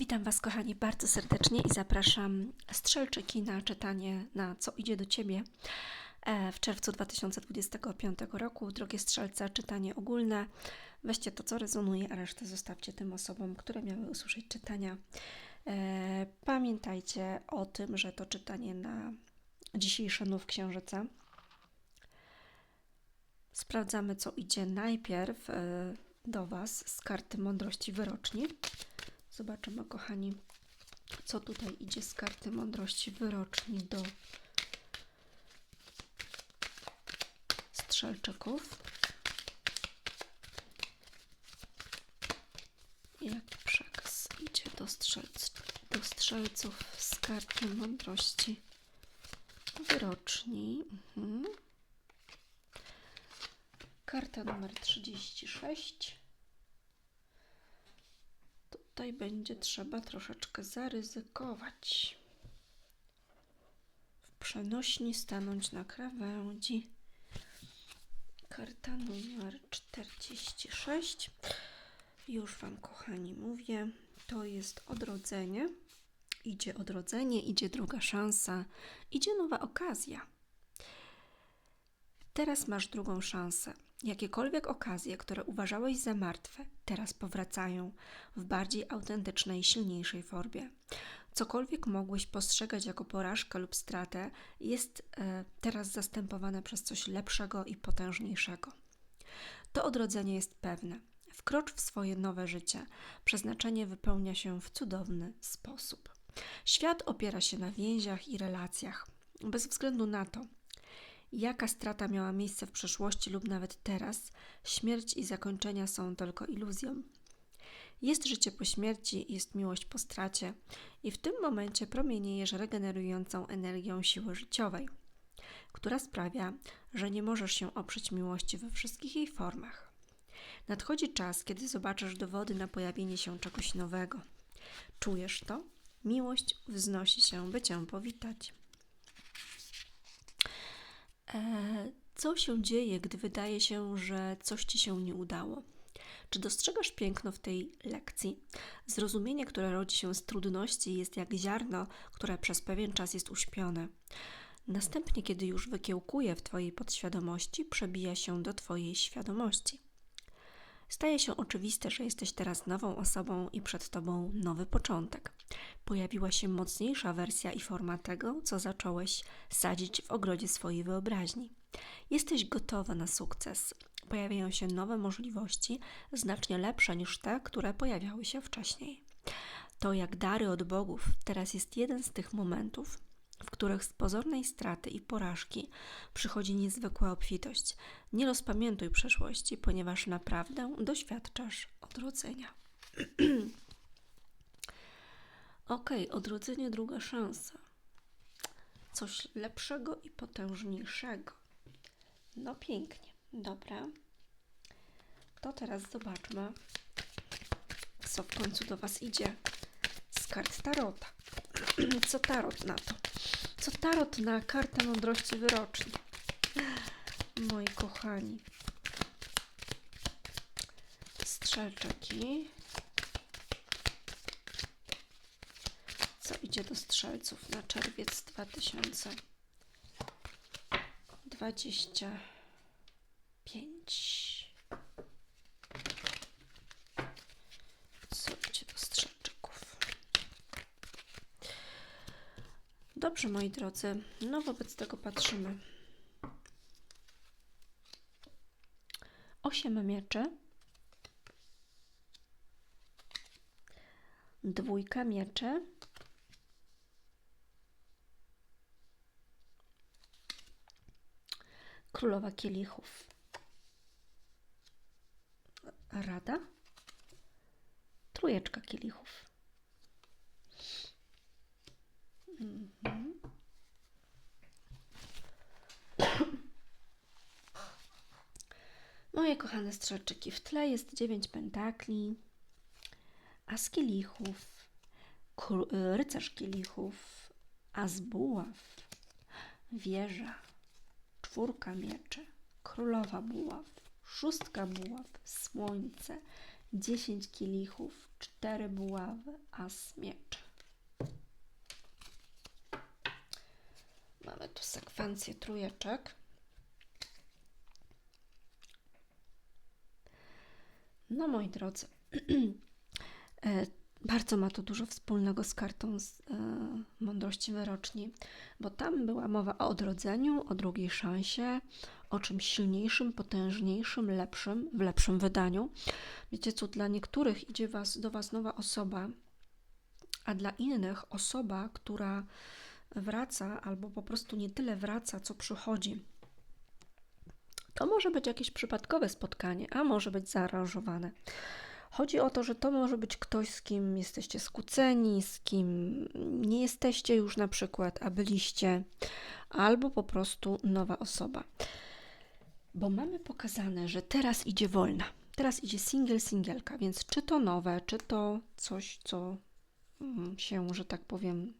Witam Was, kochani, bardzo serdecznie i zapraszam strzelczyki na czytanie na Co idzie do Ciebie e, w czerwcu 2025 roku. Drogie strzelce, czytanie ogólne. Weźcie to, co rezonuje, a resztę zostawcie tym osobom, które miały usłyszeć czytania. E, pamiętajcie o tym, że to czytanie na dzisiejsze nów księżyca. Sprawdzamy, co idzie najpierw e, do Was z karty mądrości wyroczni. Zobaczymy, kochani, co tutaj idzie z karty mądrości wyroczni do strzelczyków. Jaki przekaz idzie do, strzelc, do strzelców z karty mądrości wyroczni? Mhm. Karta numer 36 tutaj będzie trzeba troszeczkę zaryzykować. W przenośni stanąć na krawędzi. Karta numer 46. Już Wam, kochani, mówię, to jest odrodzenie. Idzie odrodzenie, idzie druga szansa, idzie nowa okazja. Teraz masz drugą szansę. Jakiekolwiek okazje, które uważałeś za martwe, teraz powracają w bardziej autentycznej, silniejszej formie. Cokolwiek mogłeś postrzegać jako porażkę lub stratę, jest e, teraz zastępowane przez coś lepszego i potężniejszego. To odrodzenie jest pewne. Wkrocz w swoje nowe życie. Przeznaczenie wypełnia się w cudowny sposób. Świat opiera się na więziach i relacjach. Bez względu na to, Jaka strata miała miejsce w przeszłości lub nawet teraz, śmierć i zakończenia są tylko iluzją. Jest życie po śmierci, jest miłość po stracie, i w tym momencie promieniejesz regenerującą energią siły życiowej, która sprawia, że nie możesz się oprzeć miłości we wszystkich jej formach. Nadchodzi czas, kiedy zobaczysz dowody na pojawienie się czegoś nowego. Czujesz to? Miłość wznosi się, by cię powitać. E, co się dzieje, gdy wydaje się, że coś ci się nie udało? Czy dostrzegasz piękno w tej lekcji? Zrozumienie, które rodzi się z trudności, jest jak ziarno, które przez pewien czas jest uśpione. Następnie, kiedy już wykiełkuje w Twojej podświadomości, przebija się do Twojej świadomości. Staje się oczywiste, że jesteś teraz nową osobą i przed Tobą nowy początek. Pojawiła się mocniejsza wersja i forma tego, co zacząłeś sadzić w ogrodzie swojej wyobraźni. Jesteś gotowa na sukces. Pojawiają się nowe możliwości, znacznie lepsze niż te, które pojawiały się wcześniej. To jak dary od bogów, teraz jest jeden z tych momentów, w których z pozornej straty i porażki przychodzi niezwykła obfitość. Nie rozpamiętuj przeszłości, ponieważ naprawdę doświadczasz odrodzenia. ok, odrodzenie, druga szansa. Coś lepszego i potężniejszego. No pięknie, dobra. To teraz zobaczmy, co w końcu do Was idzie z kart Tarota. Co Tarot na to? Co Tarot na kartę mądrości wyroczni? Moi kochani. Strzelczaki. Co idzie do strzelców na czerwiec 2025? Dobrze, moi drodzy, no wobec tego patrzymy. Osiem mieczy. Dwójka mieczy. Królowa kielichów. Rada. Trójeczka kielichów. Moje kochane strzelczyki, w tle jest dziewięć pentakli, as kielichów, y, rycerz kielichów, as buław, wieża, czwórka mieczy, królowa buław, szóstka buław, słońce, 10 kielichów, 4 buławy, as mieczy. Mamy tu sekwencję trójeczek. No moi drodzy, e, bardzo ma to dużo wspólnego z kartą z e, mądrości wyroczni, bo tam była mowa o odrodzeniu, o drugiej szansie, o czymś silniejszym, potężniejszym, lepszym, w lepszym wydaniu. Wiecie co, dla niektórych idzie was, do Was nowa osoba, a dla innych osoba, która wraca albo po prostu nie tyle wraca, co przychodzi. To może być jakieś przypadkowe spotkanie, a może być zaaranżowane. Chodzi o to, że to może być ktoś, z kim jesteście skłóceni, z kim nie jesteście już na przykład, a byliście, albo po prostu nowa osoba. Bo mamy pokazane, że teraz idzie wolna. Teraz idzie single, singielka, więc czy to nowe, czy to coś, co mm, się, że tak powiem,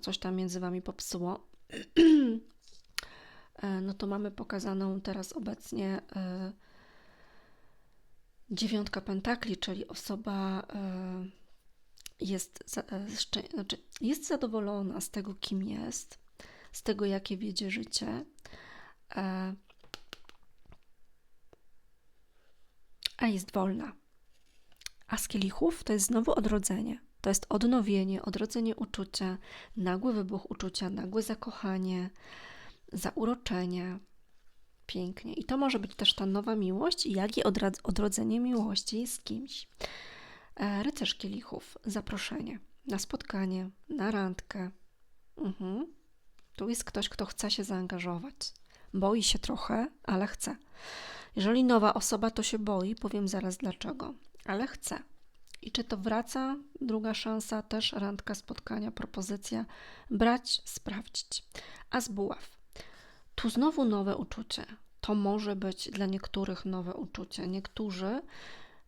coś tam między wami popsuło, e, no to mamy pokazaną teraz obecnie e, dziewiątka pentakli, czyli osoba e, jest, znaczy jest zadowolona z tego, kim jest, z tego, jakie wiedzie życie. A jest wolna. A z kielichów to jest znowu odrodzenie. To jest odnowienie, odrodzenie uczucia, nagły wybuch uczucia, nagłe zakochanie, zauroczenie. Pięknie. I to może być też ta nowa miłość, jak i odrodzenie miłości z kimś. E, rycerz kielichów, zaproszenie na spotkanie, na randkę. Mhm. Tu jest ktoś, kto chce się zaangażować. Boi się trochę, ale chce. Jeżeli nowa osoba to się boi, powiem zaraz dlaczego, ale chce. I czy to wraca? Druga szansa, też randka, spotkania, propozycja. Brać, sprawdzić. A z buław. Tu znowu nowe uczucie. To może być dla niektórych nowe uczucie. Niektórzy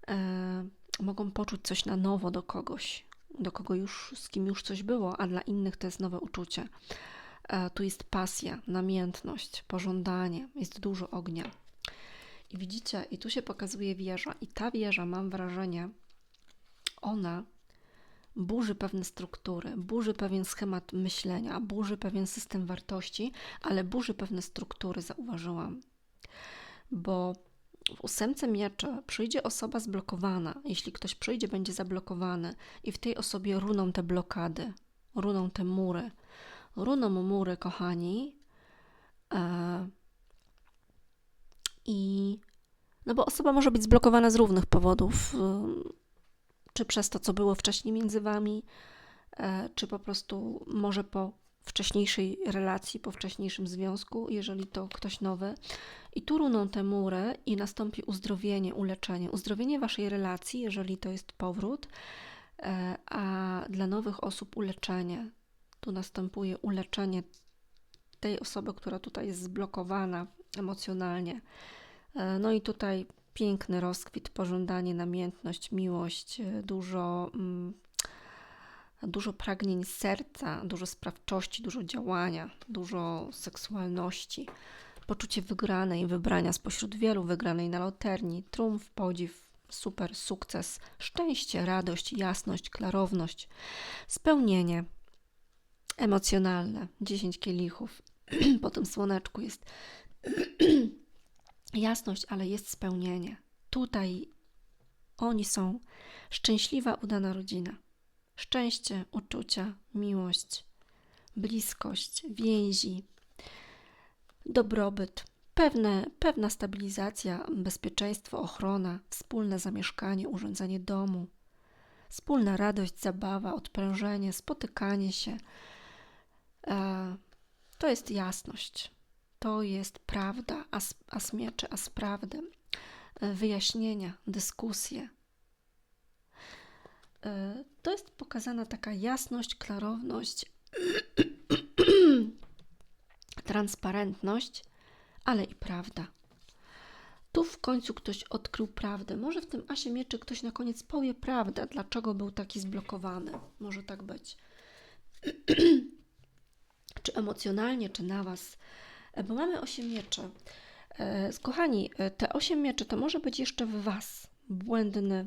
e, mogą poczuć coś na nowo do kogoś, do kogo już, z kim już coś było, a dla innych to jest nowe uczucie. E, tu jest pasja, namiętność, pożądanie, jest dużo ognia. I widzicie, i tu się pokazuje wieża, i ta wieża, mam wrażenie, ona burzy pewne struktury, burzy pewien schemat myślenia, burzy pewien system wartości, ale burzy pewne struktury, zauważyłam. Bo w ósemce mieczy przyjdzie osoba zblokowana. Jeśli ktoś przyjdzie, będzie zablokowany, i w tej osobie runą te blokady, runą te mury. Runą mury, kochani. E, I no bo osoba może być zblokowana z różnych powodów czy przez to, co było wcześniej między wami, e, czy po prostu może po wcześniejszej relacji, po wcześniejszym związku, jeżeli to ktoś nowy. I tu runą te mury i nastąpi uzdrowienie, uleczenie. Uzdrowienie waszej relacji, jeżeli to jest powrót, e, a dla nowych osób uleczenie. Tu następuje uleczenie tej osoby, która tutaj jest zblokowana emocjonalnie. E, no i tutaj piękny rozkwit, pożądanie, namiętność, miłość, e, dużo, mm, dużo pragnień serca, dużo sprawczości, dużo działania, dużo seksualności, poczucie wygranej, wybrania spośród wielu, wygranej na loterni, triumf, podziw, super, sukces, szczęście, radość, jasność, klarowność, spełnienie emocjonalne, 10 kielichów. po tym słoneczku jest jasność, ale jest spełnienie. Tutaj oni są szczęśliwa, udana rodzina. Szczęście, uczucia, miłość, bliskość, więzi, dobrobyt, pewne, pewna stabilizacja, bezpieczeństwo, ochrona, wspólne zamieszkanie, urządzenie domu, wspólna radość, zabawa, odprężenie, spotykanie się. E, to jest jasność to jest prawda, a, a smiecze, a z prawdy, e, wyjaśnienia, dyskusje. E, to jest pokazana taka jasność, klarowność, transparentność, ale i prawda. Tu w końcu ktoś odkrył prawdę. Może w tym asie mieczy ktoś na koniec powie prawdę, dlaczego był taki zblokowany. Może tak być. czy emocjonalnie, czy na Was bo mamy osiem mieczy. E, kochani, e, te osiem mieczy to może być jeszcze w Was, błędny.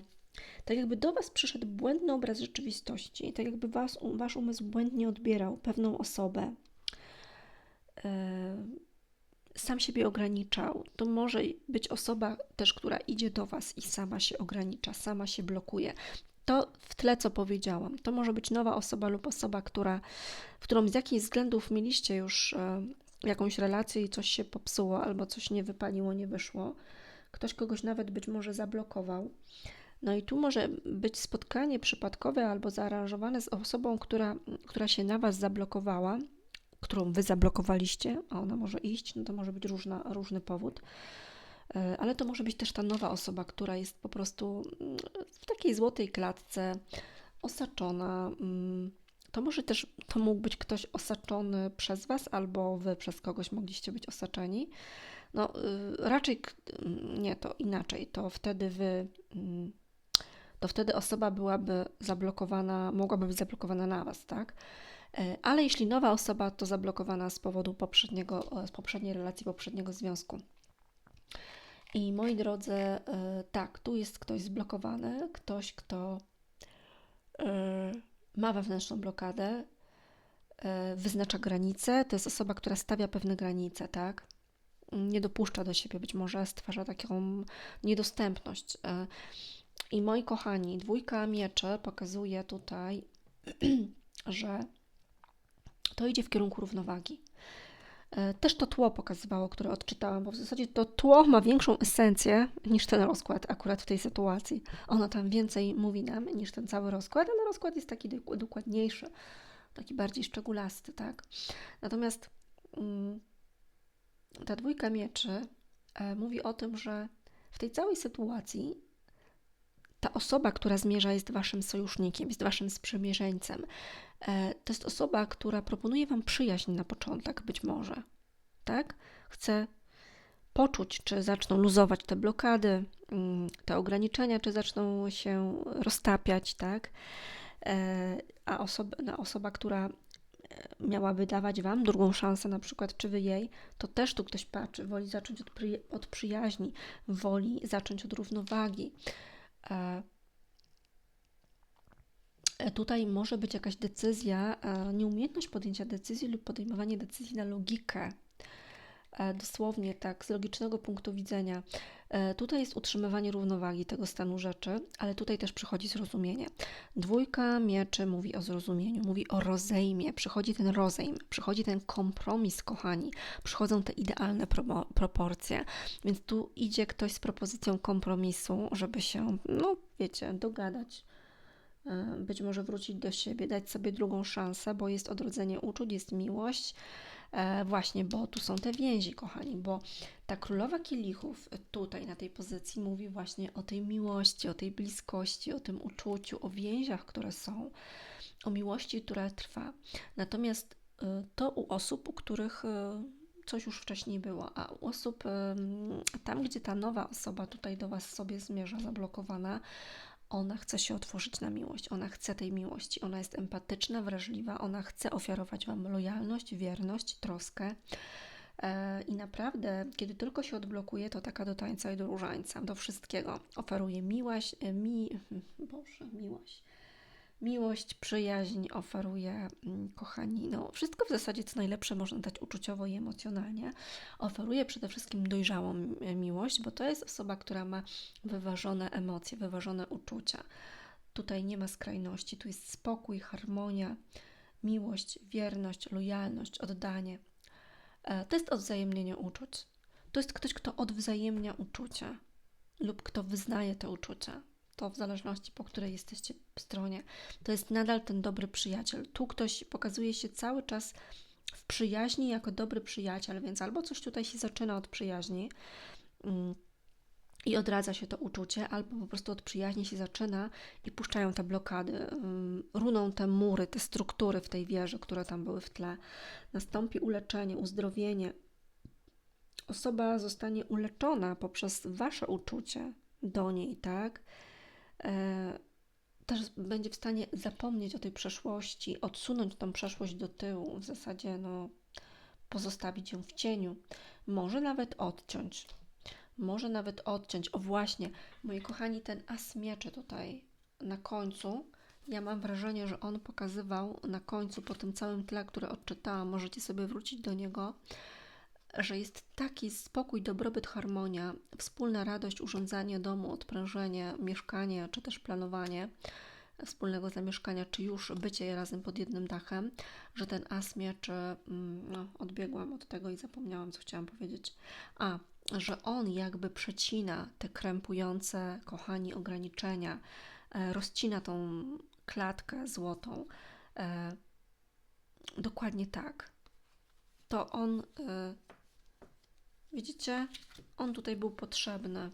Tak jakby do Was przyszedł błędny obraz rzeczywistości, tak jakby was, Wasz umysł błędnie odbierał pewną osobę. E, sam siebie ograniczał. To może być osoba też, która idzie do Was i sama się ogranicza, sama się blokuje. To w tle, co powiedziałam. To może być nowa osoba lub osoba, która, którą z jakichś względów mieliście już e, jakąś relację i coś się popsuło, albo coś nie wypaliło, nie wyszło. Ktoś kogoś nawet być może zablokował. No i tu może być spotkanie przypadkowe albo zaaranżowane z osobą, która, która się na Was zablokowała, którą Wy zablokowaliście, a ona może iść, no to może być różna, różny powód. E, ale to może być też ta nowa osoba, która jest po prostu mm, w takiej złotej klatce, osaczona. Mm, to może też, to mógł być ktoś osaczony przez Was, albo Wy przez kogoś mogliście być osaczeni. No, y, raczej mm, nie, to inaczej. To wtedy Wy to wtedy osoba byłaby zablokowana, mogłaby być zablokowana na Was, tak? E, ale jeśli nowa osoba, to zablokowana z powodu poprzedniego, z poprzedniej relacji, poprzedniego związku. I moi drodzy, e, tak, tu jest ktoś zblokowany, ktoś, kto e, ma wewnętrzną blokadę, wyznacza granice. To jest osoba, która stawia pewne granice, tak? Nie dopuszcza do siebie, być może stwarza taką niedostępność. I moi kochani, dwójka mieczy pokazuje tutaj, że to idzie w kierunku równowagi. E, też to tło pokazywało, które odczytałam, bo w zasadzie to tło ma większą esencję niż ten rozkład akurat w tej sytuacji. Ono tam więcej mówi nam niż ten cały rozkład, ale rozkład jest taki dokładniejszy, taki bardziej szczególasty, tak? Natomiast mm, ta dwójka mieczy e, mówi o tym, że w tej całej sytuacji ta osoba, która zmierza, jest waszym sojusznikiem, jest waszym sprzymierzeńcem. E, to jest osoba, która proponuje wam przyjaźń na początek, być może. Tak? Chce poczuć, czy zaczną luzować te blokady, mm, te ograniczenia, czy zaczną się roztapiać, tak? E, a osoba, no, osoba, która e, miałaby dawać Wam drugą szansę, na przykład, czy Wy jej, to też tu ktoś patrzy, woli zacząć od, od przyjaźni, woli zacząć od równowagi. E, e, tutaj może być jakaś decyzja, e, nieumiejętność podjęcia decyzji lub podejmowanie decyzji na logikę. Dosłownie tak, z logicznego punktu widzenia. Tutaj jest utrzymywanie równowagi tego stanu rzeczy, ale tutaj też przychodzi zrozumienie. Dwójka mieczy mówi o zrozumieniu, mówi o rozejmie. Przychodzi ten rozejm, przychodzi ten kompromis, kochani. Przychodzą te idealne pro proporcje. Więc tu idzie ktoś z propozycją kompromisu, żeby się, no wiecie, dogadać być może wrócić do siebie, dać sobie drugą szansę, bo jest odrodzenie uczuć, jest miłość, E, właśnie, bo tu są te więzi, kochani, bo ta królowa kielichów tutaj na tej pozycji mówi właśnie o tej miłości, o tej bliskości, o tym uczuciu, o więziach, które są, o miłości, która trwa. Natomiast e, to u osób, u których e, coś już wcześniej było, a u osób tam, gdzie ta nowa osoba tutaj do Was sobie zmierza, zablokowana, ona chce się otworzyć na miłość, ona chce tej miłości, ona jest empatyczna, wrażliwa, ona chce ofiarować Wam lojalność, wierność, troskę. E, I naprawdę, kiedy tylko się odblokuje, to taka do tańca i do różańca, do wszystkiego. Oferuje miłość, e, mi, Boże, miłość miłość, przyjaźń oferuje, mm, kochani, no wszystko w zasadzie co najlepsze można dać uczuciowo i emocjonalnie. Oferuje przede wszystkim dojrzałą miłość, bo to jest osoba, która ma wyważone emocje, wyważone uczucia. Tutaj nie ma skrajności, tu jest spokój, harmonia, miłość, wierność, lojalność, oddanie. E, to jest odwzajemnienie uczuć. To jest ktoś, kto odwzajemnia uczucia lub kto wyznaje te uczucia to w zależności po której jesteście stronie, to jest nadal ten dobry przyjaciel. Tu ktoś pokazuje się cały czas w przyjaźni jako dobry przyjaciel, więc albo coś tutaj się zaczyna od przyjaźni mm, i odradza się to uczucie, albo po prostu od przyjaźni się zaczyna i puszczają te blokady, mm, runą te mury, te struktury w tej wieży, które tam były w tle. Nastąpi uleczenie, uzdrowienie. Osoba zostanie uleczona poprzez wasze uczucie do niej, tak? E, też będzie w stanie zapomnieć o tej przeszłości, odsunąć tą przeszłość do tyłu, w zasadzie no, pozostawić ją w cieniu, może nawet odciąć. może nawet odciąć. O właśnie, moi kochani, ten as mieczy tutaj na końcu, ja mam wrażenie, że on pokazywał na końcu, po tym całym tle, które odczytałam, możecie sobie wrócić do niego, że jest taki spokój, dobrobyt, harmonia, wspólna radość, urządzanie domu, odprężenie, mieszkanie, czy też planowanie wspólnego zamieszkania, czy już bycie razem pod jednym dachem, że ten as mieczy, mm, no, odbiegłam od tego i zapomniałam, co chciałam powiedzieć. A, że on jakby przecina te krępujące, kochani, ograniczenia, e, rozcina tą klatkę złotą. E, dokładnie tak. To on, e, widzicie, on tutaj był potrzebny,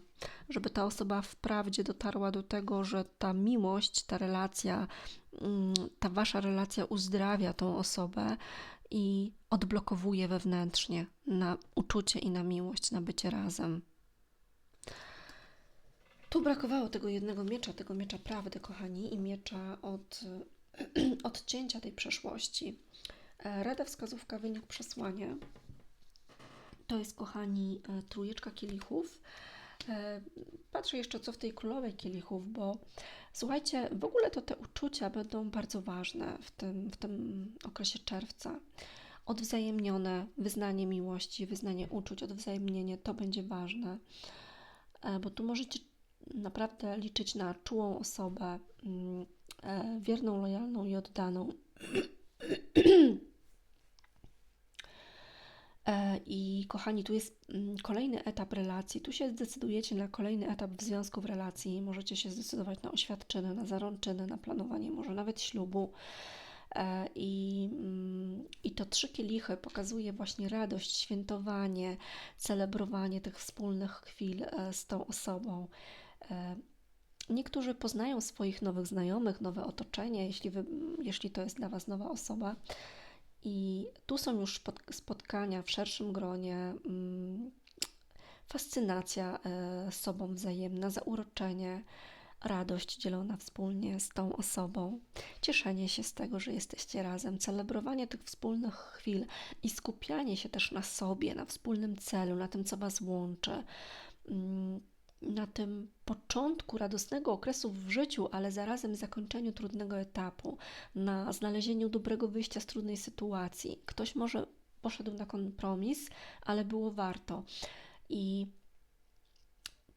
żeby ta osoba wprawdzie dotarła do tego, że ta miłość, ta relacja, mm, ta wasza relacja uzdrawia tą osobę i odblokowuje wewnętrznie na uczucie i na miłość, na bycie razem. Tu brakowało tego jednego miecza, tego miecza prawdy, kochani, i miecza od odcięcia tej przeszłości. E, rada, wskazówka, wynik, przesłanie. To jest, kochani, e, trójeczka kielichów. E, patrzę jeszcze, co w tej królowej kielichów, bo słuchajcie, w ogóle to te uczucia będą bardzo ważne w tym, w tym okresie czerwca. Odwzajemnione wyznanie miłości, wyznanie uczuć, odwzajemnienie to będzie ważne, bo tu możecie naprawdę liczyć na czułą osobę, mm, e, wierną, lojalną i oddaną. E, I kochani, tu jest mm, kolejny etap relacji. Tu się zdecydujecie na kolejny etap w związku w relacji. Możecie się zdecydować na oświadczyny, na zarączyny, na planowanie, może nawet ślubu. E, I, mm, I to trzy kielichy pokazuje właśnie radość, świętowanie, celebrowanie tych wspólnych chwil z tą osobą. E, niektórzy poznają swoich nowych znajomych, nowe otoczenie, jeśli, wy, jeśli to jest dla Was nowa osoba. I tu są już spotkania w szerszym gronie, mm, fascynacja e, sobą wzajemna, zauroczenie, radość dzielona wspólnie z tą osobą, cieszenie się z tego, że jesteście razem, celebrowanie tych wspólnych chwil i skupianie się też na sobie, na wspólnym celu, na tym, co Was łączy. Mm, na tym początku radosnego okresu w życiu, ale zarazem zakończeniu trudnego etapu, na znalezieniu dobrego wyjścia z trudnej sytuacji. Ktoś może poszedł na kompromis, ale było warto. I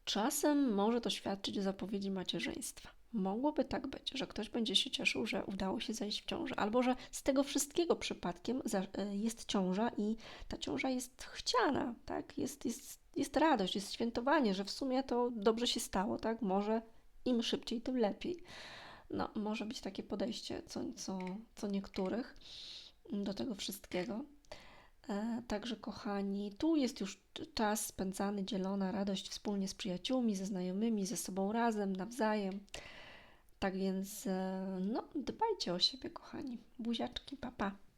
czasem może to świadczyć o zapowiedzi macierzyństwa. Mogłoby tak być, że ktoś będzie się cieszył, że udało się zajść w ciążę, albo że z tego wszystkiego przypadkiem jest ciąża i ta ciąża jest chciana, tak? Jest, jest jest radość, jest świętowanie, że w sumie to dobrze się stało, tak? Może im szybciej, tym lepiej. No, może być takie podejście co, co, co niektórych do tego wszystkiego. E, także, kochani, tu jest już czas spędzany, dzielona radość wspólnie z przyjaciółmi, ze znajomymi, ze sobą razem, nawzajem. Tak więc, e, no, dbajcie o siebie, kochani. Buziaczki, papa. Pa.